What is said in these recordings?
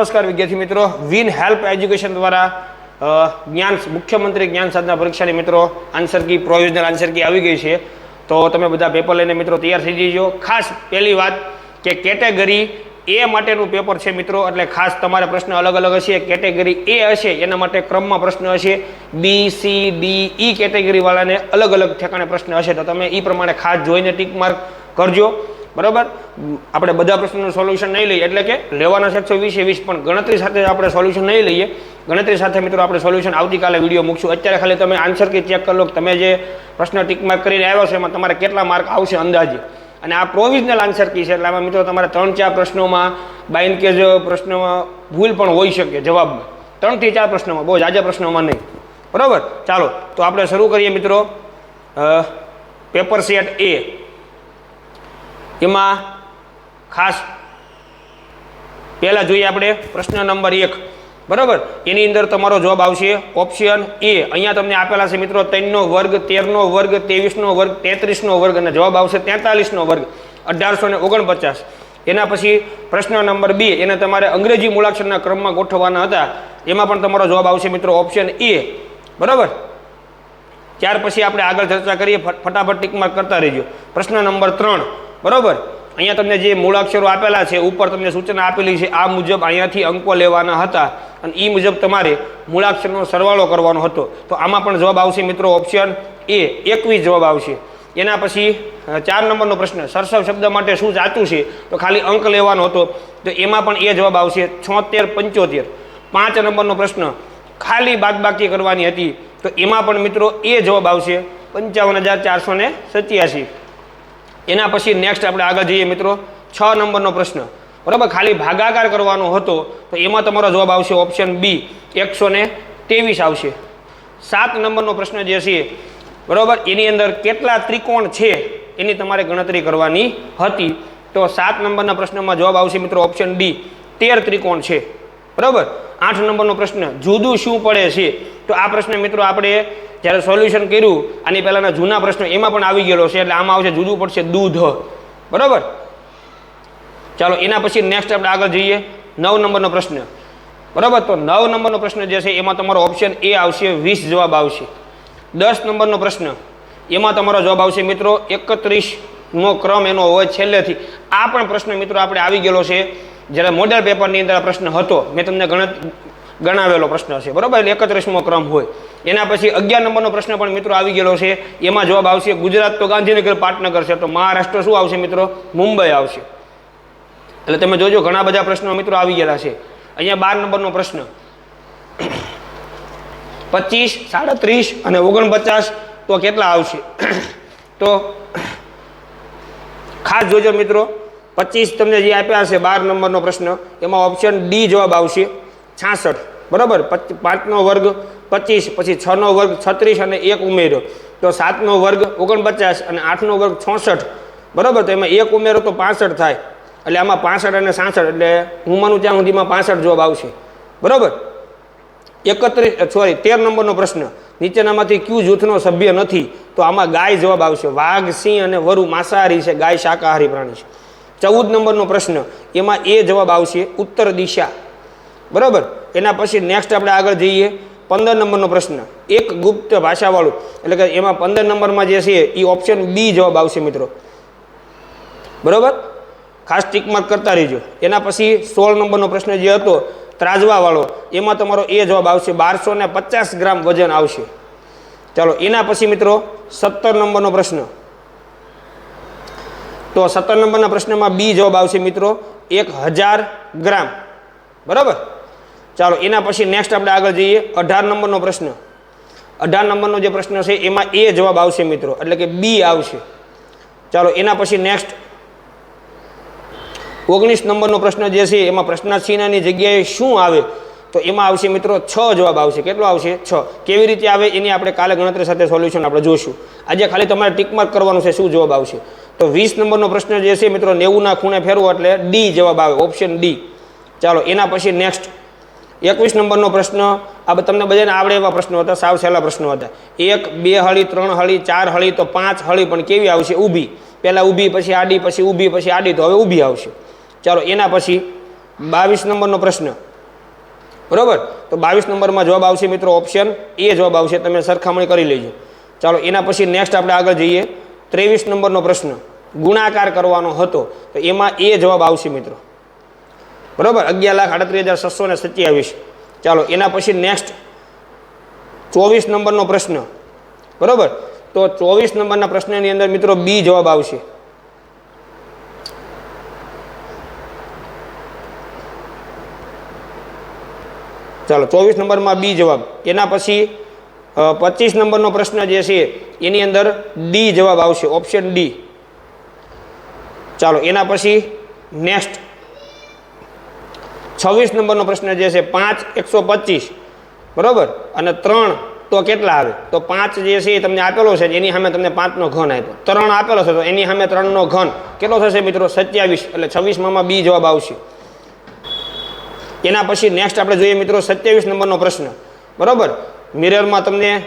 નમસ્કાર વિદ્યાર્થી મિત્રો. વિન હેલ્પ એજ્યુકેશન દ્વારા જ્ઞાન મુખ્યમંત્રી જ્ઞાન સાધના પરીક્ષાની મિત્રો answer key provisional answer key આવી ગઈ છે. તો તમે બધા પેપર લઈને મિત્રો તૈયાર થઈ જજો. ખાસ પહેલી વાત કે કેટેગરી એ માટેનું પેપર છે મિત્રો. એટલે ખાસ તમારે પ્રશ્ન અલગ અલગ હશે. કેટેગરી એ હશે, એના માટે ક્રમમાં પ્રશ્ન હશે. બી સી ડી ઈ કેટેગરીવાળાને અલગ અલગ ઠેકાણે પ્રશ્ન હશે. તો તમે એ પ્રમાણે ખાસ જોઈને ટીક માર્ક કરજો. બરાબર? આપણે બધા પ્રશ્નોનું સોલ્યુશન નહીં લઈએ. એટલે કે લેવાના એકસો વીસે વીસ, પણ ગણતરી સાથે આપણે સોલ્યુશન નહીં લઈએ. ગણતરી સાથે મિત્રો આપણે સોલ્યુશન આવતીકાલે વીડિયો મૂકશું. અત્યારે ખાલી તમે આન્સર કે ચેક કરી લો તમે જે પ્રશ્ન ટીક માર્ક કરીને આવ્યો છે, એમાં તમારે કેટલા માર્ક આવશે અંદાજે? અને આ પ્રોવિઝનલ આન્સર કી છે. એટલે આમાં મિત્રો તમારે ત્રણ ચાર પ્રશ્નોમાં બાઇન કે જ પ્રશ્નોમાં ભૂલ પણ હોઈ શકે જવાબમાં. ત્રણથી ચાર પ્રશ્નોમાં, બહુ જાજા પ્રશ્નોમાં નહીં. બરાબર? ચાલો, તો આપણે શરૂ કરીએ મિત્રો. પેપર સેટ એ એમાં ખાસ પહેલાં જોઈએ આપણે પ્રશ્ન નંબર એક. બરાબર? એની અંદર તમારો જવાબ આવશે ઓપ્શન એ. અહીંયા તમને આપેલા છે મિત્રો, ત્રણનો વર્ગ, તેરનો વર્ગ, ત્રેવીસનો વર્ગ, તેત્રીસનો વર્ગ અને જવાબ આવશે તેતાલીસનો વર્ગ, અઢારસો ને ઓગણપચાસ. એના પછી પ્રશ્ન નંબર બે, એને તમારે અંગ્રેજી મૂળાક્ષરના ક્રમમાં ગોઠવવાના હતા. એમાં પણ તમારો જવાબ આવશે મિત્રો ઓપ્શન એ. બરાબર? ત્યાર પછી આપણે આગળ ચર્ચા કરીએ ફટાફટ ટીકમાર્ક કરતા રહીજો. પ્રશ્ન નંબર ત્રણ. બરોબર? અહીંયા તમને જે મૂળાક્ષરો આપેલા છે, ઉપર તમને સૂચના આપેલી છે, આ મુજબ અહીંયાથી અંકો લેવાના હતા અને એ મુજબ તમારે મૂળાક્ષરનો સરવાળો કરવાનો હતો. તો આમાં પણ જવાબ આવશે મિત્રો ઓપ્શન એ એકવીસ જવાબ આવશે. એના પછી ચાર નંબરનો પ્રશ્ન, સરસવ શબ્દ માટે શું જાતું છે? તો ખાલી અંક લેવાનો હતો. તો એમાં પણ એ જવાબ આવશે, છોતેર પંચોતેર. પાંચ નંબરનો પ્રશ્ન, ખાલી બાદબાકી કરવાની હતી. તો એમાં પણ મિત્રો એ જવાબ આવશે, પંચાવન હજાર ચારસો ને સત્યાસી. એના પછી નેક્સ્ટ આપણે આગળ જઈએ મિત્રો. છ નંબરનો પ્રશ્ન. બરાબર? ખાલી ભાગાકાર કરવાનો હતો, તો એમાં તમારો જવાબ આવશે ઓપ્શન બી એકસો ત્રેવીસ આવશે. સાત નંબરનો પ્રશ્ન જે છે, બરાબર? એની અંદર કેટલા ત્રિકોણ છે? એની તમારે ગણતરી કરવાની હતી. તો સાત નંબરના પ્રશ્નમાં જવાબ આવશે મિત્રો ઓપ્શન ડી તેર ત્રિકોણ છે. બરાબર? આઠ નંબરનો પ્રશ્ન, જુદું શું પડે છે? તો આ પ્રશ્ન મિત્રો આપણે જ્યારે સોલ્યુશન કર્યું, આની પહેલાંના જૂના પ્રશ્નો એમાં પણ આવી ગયેલો છે, એટલે આમાં આવશે જુદું પડશે દૂધ. બરાબર? ચાલો, એના પછી નેક્સ્ટ આપણે આગળ જઈએ. નવ નંબરનો પ્રશ્ન. બરાબર? તો નવ નંબરનો પ્રશ્ન જે છે, એમાં તમારો ઓપ્શન એ આવશે, વીસ જવાબ આવશે. દસ નંબરનો પ્રશ્ન. એમાં તમારો જવાબ આવશે, મિત્રો એકત્રીસનો ક્રમ એનો હોય છેલ્લેથી. આ પણ પ્રશ્ન, મિત્રો, આપણે આવી ગયેલો છે. જ્યારે મોડેલ પેપરની અંદર આ પ્રશ્ન હતો, મેં તમને ગણત ગણાવેલો પ્રશ્ન છે. બરાબર? એટલે એકત્રીસમો ક્રમ હોય. એના પછી અગિયાર નંબરનો પ્રશ્ન પણ મિત્રો આવી ગયેલો છે. એમાં જવાબ આવશે ગુજરાત તો ગાંધીનગર, પાટનગર છે. તો મહારાષ્ટ્ર શું આવશે મિત્રો? મુંબઈ આવશે. એટલે તમે જોજો, ઘણા બધા પ્રશ્નો મિત્રો આવી ગયેલા છે. અહીંયા બાર નંબરનો પ્રશ્ન. પચીસ, સાડત્રીસ અને ઓગણપચાસ તો કેટલા આવશે? તો ખાસ જોજો મિત્રો. પચીસ તમને જે આપ્યા છે બાર નંબરનો પ્રશ્ન, એમાં ઓપ્શન ડી જવાબ આવશે. છાસઠ. બરાબર? પચ- પાંચનો વર્ગ પચીસ, પછી છનો વર્ગ છત્રીસ અને એક ઉમેર્યો. તો સાતનો વર્ગ ઓગણપચાસ અને આઠનો વર્ગ છોસઠ. બરાબર? તો એમાં એક ઉમેરો તો પાસઠ થાય. એટલે આમાં પાસઠ અને સાસઠ, એટલે હું માનું ત્યાં સુધીમાં પાસઠ જવાબ આવશે. બરાબર? એકત્રીસ સોરી તેર નંબરનો પ્રશ્ન. નીચેનામાંથી ક્યુ જૂથનો સભ્ય નથી, તો આમાં ગાય જવાબ આવશે. વાઘ, સિંહ અને વરુ માંસાહારી છે. ગાય શાકાહારી પ્રાણી છે. ચૌદ નંબરનો પ્રશ્ન. એમાં એ જવાબ આવશે ઉત્તર દિશા. બરાબર? એના પછી નેક્સ્ટ આપણે આગળ જઈએ. પંદર નંબરનો પ્રશ્ન. એક ગુપ્ત ભાષાવાળું. એટલે કે એમાં પંદર નંબરમાં જે છે એ ઓપ્શન બી જવાબ આવશે મિત્રો. બરાબર? ખાસ ટીકમાર્ક કરતા રહીજો. એના પછી સોળ નંબરનો પ્રશ્ન જે હતો, ત્રાજવાવાળો. એમાં તમારો એ જવાબ આવશે. બારસો ને પચાસ ગ્રામ વજન આવશે. ચાલો, એના પછી મિત્રો, સત્તર નંબરનો પ્રશ્ન. તો સત્તર નંબરના પ્રશ્નમાં બી જવાબ આવશે મિત્રો, એક હજાર ગ્રામ. બરાબર? ચાલો, એના પછી નેક્સ્ટ આપણે આગળ જઈએ. અઢાર નંબરનો પ્રશ્ન. અઢાર નંબરનો જે પ્રશ્ન છે, એમાં એ જવાબ આવશે મિત્રો. એટલે કે બી આવશે. ચાલો, એના પછી નેક્સ્ટ ઓગણીસ નંબરનો પ્રશ્ન જે છે, એમાં પ્રશ્નાર્થ ચિહ્નની જગ્યાએ શું આવે? તો એમાં આવશે મિત્રો, છ જવાબ આવશે. કેટલો આવશે? છ. કેવી રીતે આવે? એની આપણે કાલે ગણતરી સાથે સોલ્યુશન આપણે જોઈશું આજે ખાલી તમારે ટીકમાર્ક કરવાનું છે, શું જવાબ આવશે? તો વીસ નંબરનો પ્રશ્ન જે છે, મિત્રો, નેવુંના ખૂણે ફેરવો એટલે ડી જવાબ આવે ઓપ્શન ડી. ચાલો, એના પછી નેક્સ્ટ એકવીસ નંબરનો પ્રશ્ન. આ તમને બધાને આવડે એવા પ્રશ્નો હતા, સાવ સહેલા પ્રશ્નો હતા. એક, બે હળી, ત્રણ હળી, ચાર હળી, તો પાંચ હળી પણ કેવી આવશે? ઊભી. પહેલાં ઊભી, પછી આડી, પછી ઊભી, પછી આડી, તો હવે ઊભી આવશે. ચાલો, એના પછી બાવીસ નંબરનો પ્રશ્ન. બરોબર? તો બાવીસ નંબરમાં જવાબ આવશે મિત્રો ઓપ્શન. એ જવાબ આવશે, તમે સરખામણી કરી લેજો. ચાલો, એના પછી નેક્સ્ટ આપણે આગળ જઈએ. ત્રેવીસ નંબરનો પ્રશ્ન. ગુણાકાર કરવાનો હતો. તો એમાં એ જવાબ આવશે મિત્રો. બરોબર? અગિયાર લાખ આડત્રીસ હજાર છસો ને સત્યાવીસ. ચાલો, એના પછી નેક્સ્ટ ચોવીસ નંબરનો પ્રશ્ન. બરોબર? તો ચોવીસ નંબરના પ્રશ્નની અંદર મિત્રો બી જવાબ આવશે. ચાલો, ચોવીસ નંબરમાં બી જવાબ. એના પછી પચીસ નંબરનો પ્રશ્ન જે છે, એની અંદર ડી જવાબ આવશે ઓપ્શન ડી ચાલો, એના પછી નેક્સ્ટ છવ્વીસ નંબરનો પ્રશ્ન જે છે, પાંચ એકસો પચીસ. બરાબર? અને ત્રણ તો કેટલા આવે? તો પાંચ જે છે એ તમને આપેલો છે એની સામે તમને પાંચનો ઘન આપ્યો. ત્રણ આપેલો છે તો એની સામે ત્રણનો ઘન. કેટલો થશે મિત્રો? સત્યાવીસ. એટલે છવ્વીસમાં બી જવાબ આવશે. એના પછી નેક્સ્ટ આપણે જોઈએ મિત્રો સત્યાવીસ નંબરનો પ્રશ્ન. બરાબર? મિરરમાં તમને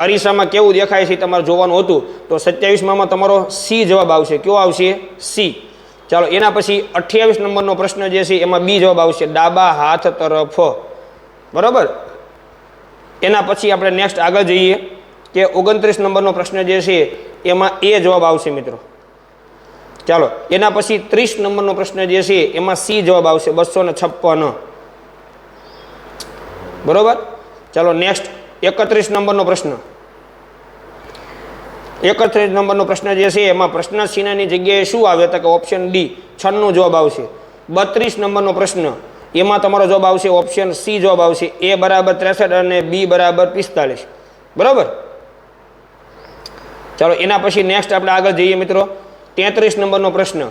અરીસામાં કેવું દેખાય છે તમારે જોવાનું હતું. તો સત્યાવીસમાં તમારો સી જવાબ આવશે. કયો આવશે? સી ચાલો, એના પછી અઠ્યાવીસ નંબરનો પ્રશ્ન જે છે, એમાં બી જવાબ આવશે, ડાબા હાથ તરફ. બરાબર? એના પછી આપણે નેક્સ્ટ આગળ જઈએ, કે ઓગણત્રીસ નંબરનો પ્રશ્ન જે છે, એમાં એ જવાબ આવશે મિત્રો. ચાલો, એના પછી ત્રીસ નંબરનો પ્રશ્ન જે છે, એમાં સી જવાબ આવશે, બસો ને છપ્પન. બરોબર? ચાલો નેક્સ્ટ એકત્રીસ નંબરનો પ્રશ્ન. એકત્રીસ નંબરનો પ્રશ્ન જે છે, એમાં પ્રશ્ન ચિહ્નની જગ્યાએ શું આવે તો કે ઓપ્શન ડી છન્નો જવાબ આવશે. બત્રીસ નંબરનો પ્રશ્ન, એમાં તમારો જવાબ આવશે ઓપ્શન સી જવાબ આવશે. એ બરાબર ત્રેસઠ અને બી બરાબર પિસ્તાલીસ બરાબર? ચાલો, એના પછી નેક્સ્ટ આપણે આગળ જઈએ મિત્રો. તેત્રીસ નંબરનો પ્રશ્ન,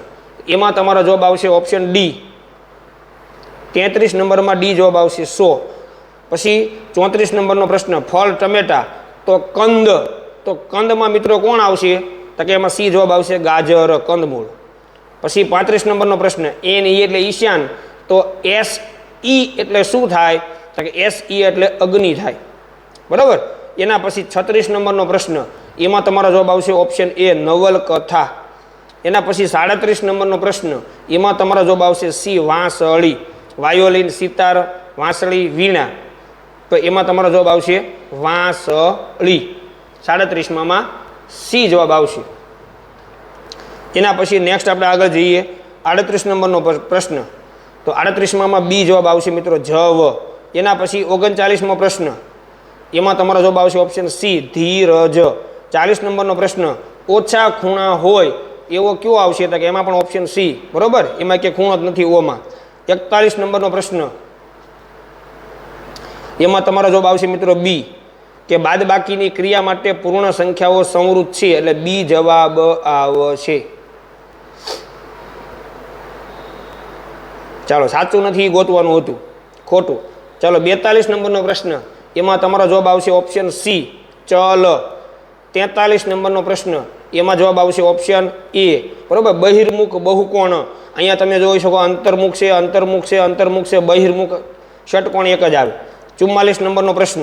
એમાં તમારો જવાબ આવશે ઓપ્શન ડી તેત્રીસ નંબરમાં ડી જવાબ આવશે સો. પછી ચોત્રીસ નંબરનો પ્રશ્ન, ફળ, ટમેટા, તો કંદ. તો કંદમાં મિત્રો કોણ આવશે? તો કે એમાં સી જવાબ આવશે ગાજર કંદમૂળ. પછી પાંત્રીસ નંબરનો પ્રશ્ન એન ઈ એટલે ઈશાન, તો એસ ઈ એટલે શું થાય? તો કે એસ ઈ એટલે અગ્નિ થાય. બરાબર? એના પછી છત્રીસ નંબરનો પ્રશ્ન, એમાં તમારો જવાબ આવશે ઓપ્શન એ નવલકથા. એના પછી સાડત્રીસ નંબરનો પ્રશ્ન, એમાં તમારો જવાબ આવશે સી વાંસળી. વાયોલિન, સિતાર, વાંસળી, વીણા. તો એમાં તમારો જવાબ આવશે વાંસળી. સાડત્રીસમાં સી જવાબ આવશે. એના પછી નેક્સ્ટ આપણે આગળ જઈએ. આડત્રીસ નંબરનો પ્રશ્ન. તો આડત્રીસમાં બી જવાબ આવશે મિત્રો જ. વ એના પછી ઓગણચાલીસમો પ્રશ્ન. એમાં તમારો જવાબ આવશે ઓપ્શન સી, ધીરજ. ચાલીસ નંબરનો પ્રશ્ન. ઓછા ખૂણા હોય એવો કયો આવશે? તો કે એમાં પણ ઓપ્શન સી. બરોબર? એમાં કે ખૂણો જ નથી ઓમાં. એકતાલીસ નંબરનો પ્રશ્ન. એમાં તમારો જવાબ આવશે મિત્રો બી. કે બાદબાકીની ક્રિયા માટે પૂર્ણ સંખ્યાઓ સંવૃત છે એટલે બી જવાબ આવશે. ચાલો, સાચું નથી, ગોતવાનું હતું. ખોટું. ચાલો, બેતાલીસ નંબરનો પ્રશ્ન. એમાં તમારો જવાબ આવશે ઓપ્શન સી. ચલ. તેતાલીસ નંબરનો પ્રશ્ન. એમાં જવાબ આવશે ઓપ્શન એ. બરાબર? બહિર્મુખ બહુકોણ. અહીંયા તમે જોઈ શકો અંતર્મુખ છે અંતર્મુખ છે અંતર્મુખ છે, બહિર્મુખ. ષટકોણ એક જ આવે. ચુમ્માલીસ નંબરનો પ્રશ્ન.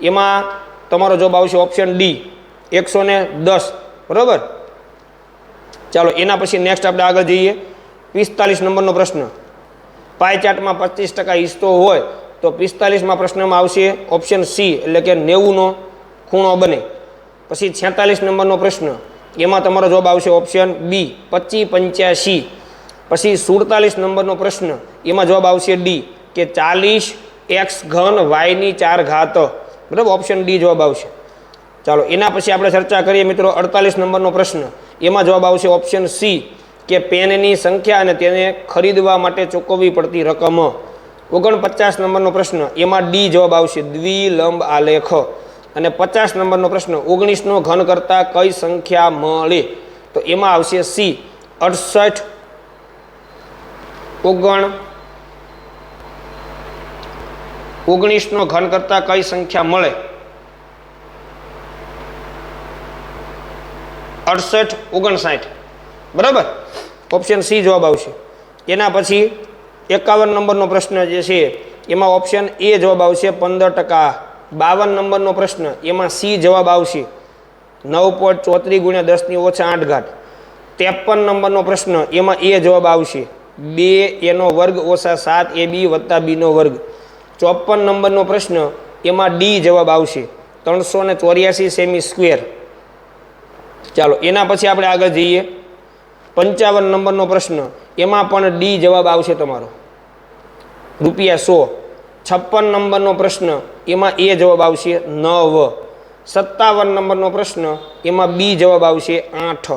એમાં તમારો જવાબ આવશે ઓપ્શન ડી એકસો ને દસ, બરાબર? ચાલો, એના પછી નેક્સ્ટ આપણે આગળ જઈએ. પિસ્તાલીસ નંબરનો પ્રશ્ન. પાય ચાર્ટમાં પચીસ ટકા હિસ્સો હોય તો પિસ્તાલીસમાં પ્રશ્નમાં આવશે ઓપ્શન સી એટલે કે નેવુંનો ખૂણો બને. પછી છેતાલીસ નંબરનો પ્રશ્ન. એમાં તમારો જવાબ આવશે ઓપ્શન બી પચી પંચ્યાસી. પછી સુડતાલીસ નંબરનો પ્રશ્ન. એમાં જવાબ આવશે ડી કે ચાલીસ એક્સ ઘન વાયની ચાર ઘાત. બરાબર? ઓપ્શન ડી જવાબ આવશે. ચાલો, એના પછી આપણે ચર્ચા કરીએ મિત્રો અડતાલીસ નંબરનો પ્રશ્ન. એમાં જવાબ આવશે ઓપ્શન સી કે પેનની સંખ્યા અને તેને ખરીદવા માટે ચૂકવવી પડતી રકમ. ઓગણપચાસ નંબરનો પ્રશ્ન. એમાં ડી જવાબ આવશે દ્વિલંબ આલેખ. અને પચાસ નંબરનો પ્રશ્ન, ઓગણીસનો ઘન કરતાં કઈ સંખ્યા મળે? તો એમાં આવશે સી અડસઠ, ઓગણ ઓગણીસનો ઘન કરતાં કઈ સંખ્યા મળે? અડસઠ, ઓગણસાઠ. બરાબર? ઓપ્શન સી જવાબ આવશે. એના પછી એકાવન નંબરનો પ્રશ્ન જે છે, એમાં ઓપ્શન એ જવાબ આવશે પંદર ટકા. બાવન નંબરનો પ્રશ્ન, એમાં સી જવાબ આવશે. નવ પોઈન્ટ ચોત્રીસ ગુણ્યા દસની ઓછા આઠ ઘાટ ત્રેપન નંબરનો પ્રશ્ન, એમાં એ જવાબ આવશે. બે એનો વર્ગ ઓછા સાત, એ બી વત્તા બીનો વર્ગ. ચોપન નંબરનો પ્રશ્ન એમાં ડી જવાબ આવશે. ત્રણસો ને ચોર્યાસી સેમી સ્ક્વેર. ચાલો, એના પછી આપણે આગળ જઈએ. પંચાવન નંબરનો પ્રશ્ન, એમાં પણ ડી જવાબ આવશે તમારો. રૂપિયા સો. છપ્પન નંબરનો પ્રશ્ન, એમાં એ જવાબ આવશે નવ. સત્તાવન નંબરનો પ્રશ્ન, એમાં બી જવાબ આવશે આઠ.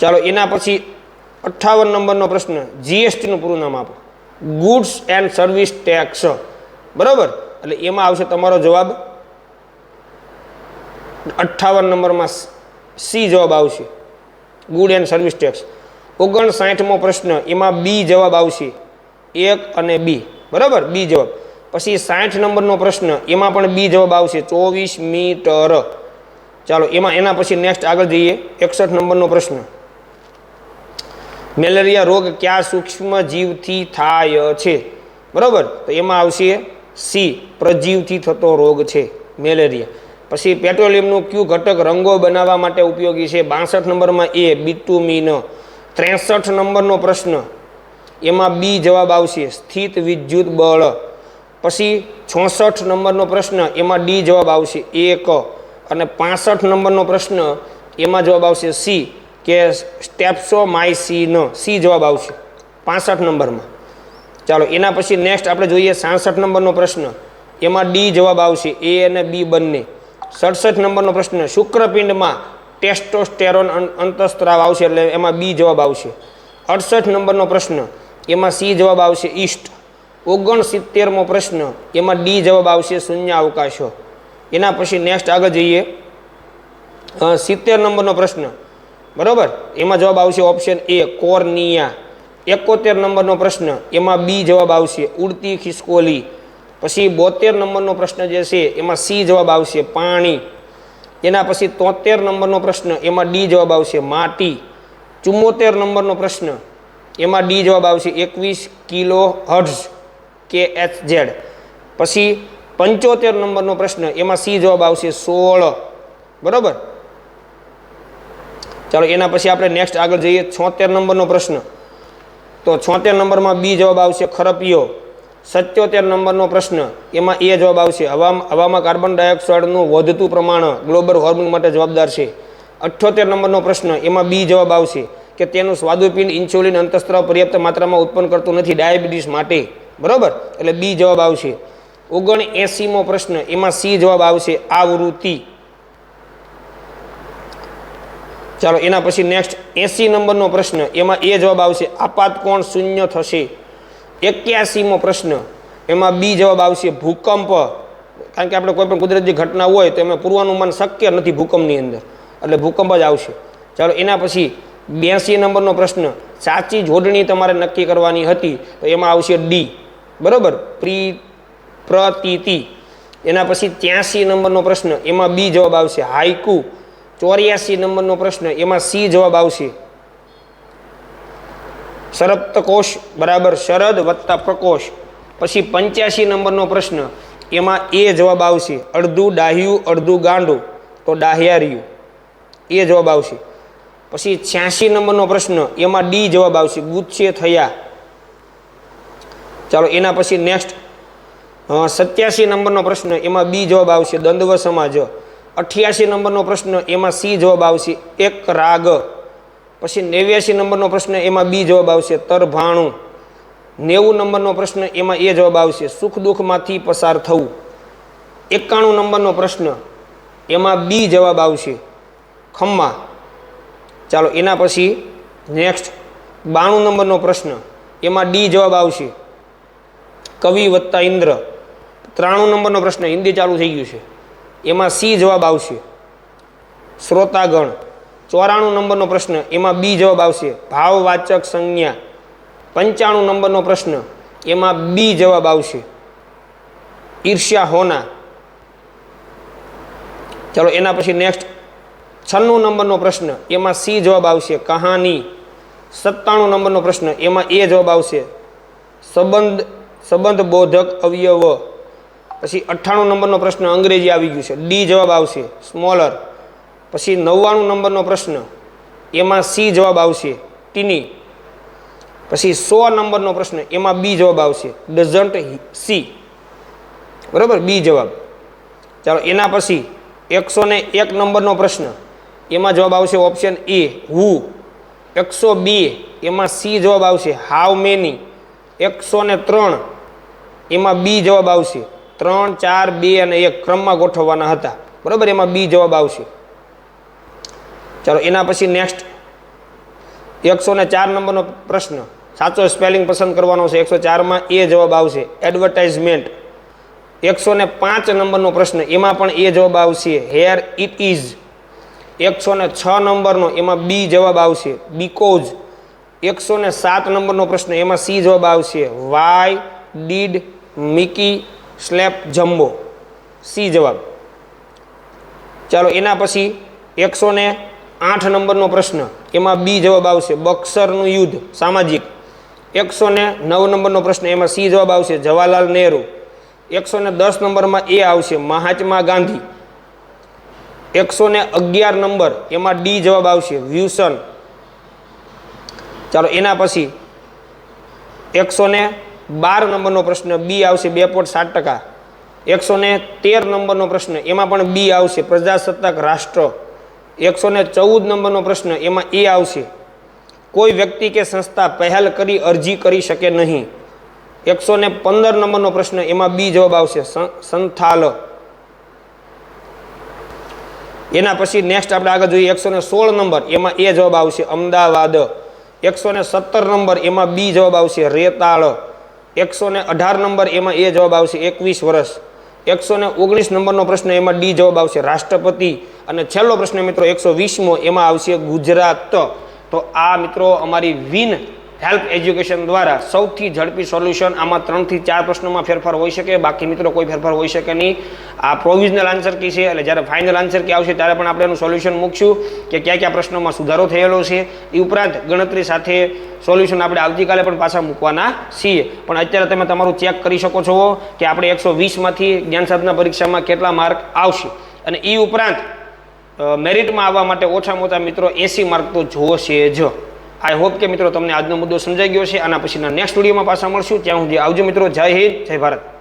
ચાલો, એના પછી અઠ્ઠાવન નંબરનો પ્રશ્ન જીએસટીનું પૂરું નામ આપો. Goods and service tax. બરાબર? એટલે એમાં આવશે તમારો જવાબ અઠ્ઠાવન નંબરમાં સી જવાબ આવશે. Good and service tax. ઓગણસાઠમો પ્રશ્ન, એમાં બી જવાબ આવશે. એક અને બી. બરાબર? બી જવાબ. પછી સાઠ નંબરનો પ્રશ્ન, એમાં પણ બી જવાબ આવશે. ચોવીસ મીટર. ચાલો, એમાં એના પછી નેક્સ્ટ આગળ જઈએ. એકસઠ નંબરનો પ્રશ્ન. મેલેરિયા રોગ કયા સૂક્ષ્મ જીવથી થાય છે? બરાબર? તો એમાં આવશે સી, પ્રજીવથી થતો રોગ છે, મેલેરિયા. પછી પેટ્રોલિયમનું ક્યુ ઘટક રંગો બનાવવા માટે ઉપયોગી છે? બાસઠ નંબરમાં એ બિટુમીન ત્રેસઠ નંબરનો પ્રશ્ન. એમાં બી જવાબ આવશે, સ્થિત વિદ્યુત બળ. પછી છોસઠ નંબરનો પ્રશ્ન, એમાં ડી જવાબ આવશે એક. અને પાસઠ નંબરનો પ્રશ્ન, એમાં જવાબ આવશે સી. કે સ્ટેપ્સોમાઇસીન સી જવાબ આવશે. પાસઠ નંબરમાં. ચાલો, એના પછી નેક્સ્ટ આપણે જોઈએ સાસઠ નંબરનો પ્રશ્ન. એમાં ડી જવાબ આવશે. એ અને બી બંને. સડસઠ નંબરનો પ્રશ્ન. શુક્રપિંડમાં ટેસ્ટોસ્ટેરોન અંતસ્ત્રાવ અંતઃસ્ત્રાવ આવશે એટલે એમાં બી જવાબ આવશે. અડસઠ નંબરનો પ્રશ્ન. એમાં સી જવાબ આવશે ઈસ્ટ ઓગણસિત્તેરમો પ્રશ્ન. એમાં ડી જવાબ આવશે શૂન્ય અવકાશો એના પછી નેક્સ્ટ આગળ જઈએ. સિત્તેર નંબરનો પ્રશ્ન. બરાબર? એમાં જવાબ આવશે ઓપ્શન એ કોર્નિયા. એકોતેર નંબરનો પ્રશ્ન, એમાં બી જવાબ આવશે, ઉડતી ખિસકોલી. પછી બોતેર નંબરનો પ્રશ્ન જે છે, એમાં સી જવાબ આવશે, પાણી. એના પછી તોતેર નંબરનો પ્રશ્ન, એમાં ડી જવાબ આવશે, માટી. ચુમ્મોતેર નંબરનો પ્રશ્ન, એમાં ડી જવાબ આવશે, એકવીસ કિલો હર્ઝ કે એચ ઝેડ પછી પંચોતેર નંબરનો પ્રશ્ન, એમાં સી જવાબ આવશે, સોળ. બરાબર? ચાલો એના પછી આપણે નેક્સ્ટ આગળ જઈએ. છોતેર નંબરનો પ્રશ્ન. તો છોતેર નંબરમાં બી જવાબ આવશે ખરપિયો. સત્યોતેર નંબરનો પ્રશ્ન. એમાં એ જવાબ આવશે. હવા, હવામાં કાર્બન ડાયોક્સાઇડનું વધતું પ્રમાણ ગ્લોબલ વોર્મિંગ માટે જવાબદાર છે. અઠ્યોતેર નંબરનો પ્રશ્ન. એમાં બી જવાબ આવશે કે તેનું સ્વાદુપિંડ ઇન્સ્યુલિન અંતસ્ત્રાવ પર્યાપ્ત માત્રામાં ઉત્પન્ન કરતું નથી ડાયાબિટીસ માટે. બરાબર? એટલે બી જવાબ આવશે. ઓગણ એંસીમો પ્રશ્ન. એમાં સી જવાબ આવશે આવૃત્તિ. ચાલો એના પછી નેક્સ્ટ એંસી નંબરનો પ્રશ્ન. એમાં એ જવાબ આવશે, આપાત કોણ શૂન્ય થશે? એક્યાસીમો પ્રશ્ન. એમાં બી જવાબ આવશે, ભૂકંપ. કારણ કે આપણે કોઈ પણ કુદરતી ઘટના હોય તો એમાં પૂર્વાનુમાન શક્ય નથી ભૂકંપની અંદર. એટલે ભૂકંપ જ આવશે. ચાલો એના પછી બ્યાસી નંબરનો પ્રશ્ન, સાચી જોડણી તમારે નક્કી કરવાની હતી? તો એમાં આવશે ડી બરાબર? પ્રી, પ્રતીતિ. એના પછી ત્યાસી નંબરનો પ્રશ્ન, એમાં બી જવાબ આવશે હાઈકુ ચોર્યાસી નંબરનો પ્રશ્ન, એમાં સી જવાબ આવશે. શરપ્તકોષ બરાબર શરદ વત્તા પ્રકોષ. પછી પંચ્યાસી નંબરનો પ્રશ્ન, એમાં એ જવાબ આવશે, અડધું ડાહ્યું, અડધું ગાંડું. તો ડાહ્યાર્યું. એ જવાબ આવશે. પછી છ્યાસી નંબરનો પ્રશ્ન, એમાં ડી જવાબ આવશે, ગુચ્છે થયા. ચાલો, એના પછી નેક્સ્ટ. સત્યાસી નંબરનો પ્રશ્ન, એમાં બી જવાબ આવશે, દ્વંદ્વ સમાજ. અઠ્યાસી નંબરનો પ્રશ્ન એમાં સી જવાબ આવશે. એક રાગ. પછી નેવ્યાસી નંબરનો પ્રશ્ન એમાં બી જવાબ આવશે. તરભાણું નેવું નંબરનો પ્રશ્ન એમાં એ જવાબ આવશે. સુખ દુઃખમાંથી પસાર થવું. એકાણું નંબરનો પ્રશ્ન એમાં બી જવાબ આવશે. ખમ્મા. ચાલો, એના પછી નેક્સ્ટ બાણું નંબરનો પ્રશ્ન એમાં ડી જવાબ આવશે. કવિ વત્તા ઇન્દ્ર. ત્રાણું નંબરનો પ્રશ્ન હિન્દી ચાલુ થઈ ગયું છે. એમાં સી જવાબ આવશે. શ્રોતાગણ. ચોરાણું નંબરનો પ્રશ્ન. એમાં બી જવાબ આવશે. ભાવવાચક સંજ્ઞા. પંચાણું નંબરનો પ્રશ્ન. એમાં બી જવાબ આવશે. ઈર્ષ્યા હોના. ચાલો, એના પછી નેક્સ્ટ છન્નું નંબરનો પ્રશ્ન. એમાં સી જવાબ આવશે. કહાની. સત્તાણું નંબરનો પ્રશ્ન. એમાં એ જવાબ આવશે. સંબંધ સંબંધ બોધક અવયવ. પછી અઠ્ઠાણું નંબરનો પ્રશ્ન અંગ્રેજી આવી ગયું છે. ડી જવાબ આવશે. સ્મોલર પછી નવ્વાણું નંબરનો પ્રશ્ન. એમાં સી જવાબ આવશે. ટીની પછી સો નંબરનો પ્રશ્ન. એમાં બી જવાબ આવશે. ડઝન્ટ સી બરાબર? બી જવાબ. ચાલો, એના પછી એકસો ને એક નંબરનો પ્રશ્ન. એમાં જવાબ આવશે ઓપ્શન એ હુ એકસો બે. એમાં સી જવાબ આવશે. હાઉ મેની એકસો ત્રણ. એમાં બી જવાબ આવશે. ત્રણ, ચાર, બે અને એક ક્રમમાં ગોઠવવાના હતા. બરાબર? એમાં બી જવાબ આવશે. ચાલો, એના પછી નેક્સ્ટ એકસો ને ચાર નંબરનો પ્રશ્ન. સાચો સ્પેલિંગ પસંદ કરવાનો છે. એકસો ચારમાં એ જવાબ આવશે. એડવર્ટાઇઝમેન્ટ એકસો ને પાંચ નંબરનો પ્રશ્ન. એમાં પણ એ જવાબ આવશે. હેર ઇટ ઇઝ એકસો ને છ નંબરનો. એમાં બી જવાબ આવશે. બીકોઝ એકસો ને સાત નંબરનો પ્રશ્ન. એમાં સી જવાબ આવશે. Why did Mickey slap Jumbo. C જવાબ. ચાલો એના પછી એકસો ને આઠ નંબરનો પ્રશ્ન. એમાં બી જવાબ આવશે. બક્સરનું યુદ્ધ, સામાજિક. એકસો ને નવ નંબરનો પ્રશ્ન. એમાં સી જવાબ આવશે. જવાહરલાલ નહેરુ. એકસો ને દસ નંબરમાં એ આવશે. મહાત્મા ગાંધી. એકસો ને અગિયાર નંબર. એમાં ડી જવાબ આવશે. વ્યુસન. ચાલો એના પછી એકસો ને બાર નંબરનો પ્રશ્ન, બી આવશે બે પોઈન્ટ સાત ટકા. એકસો ને તેર નંબરનો પ્રશ્ન, એમાં પણ બી આવશે, પ્રજાસત્તાક રાષ્ટ્ર. એકસો ને ચૌદ નંબરનો પ્રશ્ન, એમાં એ આવશે. કોઈ વ્યક્તિ કે સંસ્થા પહેલ કરી, અરજી કરી શકે નહીં. એકસો ને પંદર નંબરનો પ્રશ્ન, એમાં બી જવાબ આવશે સંથાલ. એના પછી નેક્સ્ટ આપણે આગળ જોઈએ, એકસો ને સોળ નંબર, એમાં એ જવાબ આવશે, અમદાવાદ. એકસો ને સત્તર નંબર, એમાં બી જવાબ આવશે, રેતાળ. એકસો ને અઢાર નંબર એમાં એ જવાબ આવશે એકવીસ વર્ષ. એકસો ને ઓગણીસ નંબરનો પ્રશ્ન એમાં ડી જવાબ આવશે રાષ્ટ્રપતિ. અને છેલ્લો પ્રશ્ન મિત્રો એકસો વીસમો એમાં આવશે ગુજરાત. તો આ મિત્રો અમારી વિન હેલ્પ એજ્યુકેશન દ્વારા સૌથી ઝડપી સોલ્યુશન આમાં ત્રણથી ચાર પ્રશ્નોમાં ફેરફાર હોઈ શકે, બાકી મિત્રો કોઈ ફેરફાર હોઈ શકે નહીં. આ પ્રોવિઝનલ આન્સર કી છે, એટલે જ્યારે ફાઇનલ આન્સર કી આવશે ત્યારે પણ આપણે એનું સોલ્યુશન મૂકશું કે કયા કયા પ્રશ્નોમાં સુધારો થયેલો છે. એ ઉપરાંત ગણતરી સાથે સોલ્યુશન આપણે આવતીકાલે પણ પાછા મૂકવાના છીએ. પણ અત્યારે તમે તમારું ચેક કરી શકો છો કે આપણે એકસો વીસમાંથી જ્ઞાન સાધના પરીક્ષામાં કેટલા માર્ક આવશે. અને એ ઉપરાંત મેરિટમાં આવવા માટે ઓછામાં ઓછા મિત્રો એસી માર્ક તો જોશે જ. આઈ હોપ કે મિત્રો તમને આજનો મુદ્દો સમજાઈ ગયો છે આના પછીના નેક્સ્ટ વિડીયોમાં પાછા મળશું. ત્યાં સુધી આવજો મિત્રો. જય હિન્દ, જય ભારત.